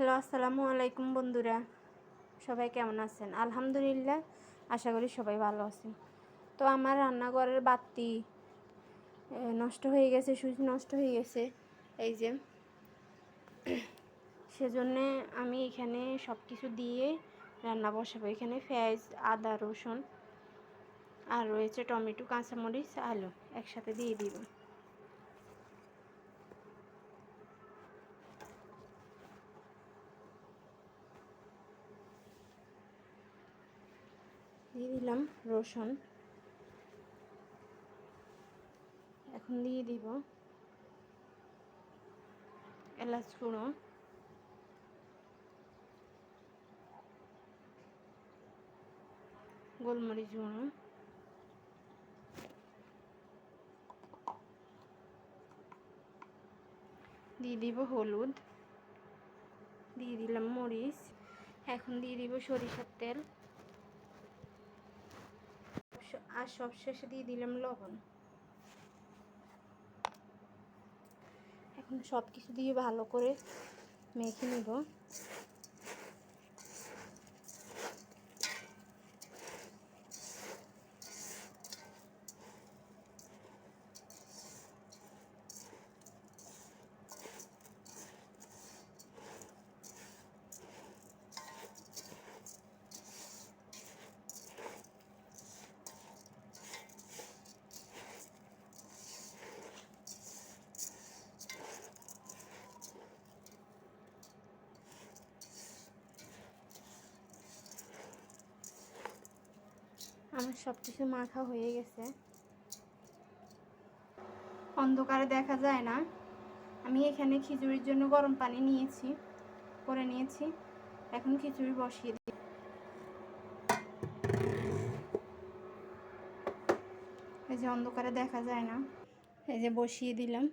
Hello, আসসালামু আলাইকুম বন্ধুরা। সবাই কেমন আছেন? আলহামদুলিল্লাহ, আশা করি সবাই ভালো আছেন। তো আমার রান্নাঘরের বাতি নষ্ট হয়ে গেছে, সুইচ নষ্ট হয়ে গেছে। এই যে, সেজন্যে আমি এখানে সব কিছু দিয়ে রান্না বসাবো। এখানে পেঁয়াজ, আদা, রসুন আর রয়েছে টমেটো, কাঁচামরিচ, আলু একসাথে দিয়ে দিব। দিয়ে দিলাম রসুন। এখন দিয়ে দিব এলাচ গুঁড়ো। গোলমরিচ গুঁড়ো। দিয়ে দিব হলুদ। দিয়ে দিলাম মরিচ। এখন দিয়ে দিব সরিষার তেল স- আর সব শেষে দিয়ে দিলাম লবণ। এখন সব কিছু দিয়ে ভালো করে মেখে নিব। আমার সব কিছু মাখা হয়ে গেছে। অন্ধকারে দেখা যায় না। আমি এখানে খিচুড়ির জন্য গরম পানি নিয়েছি, করে নিয়েছি। এখন খিচুড়ি বসিয়ে দিই। এই যে অন্ধকারে দেখা যায় না। এই যে বসিয়ে দিলাম।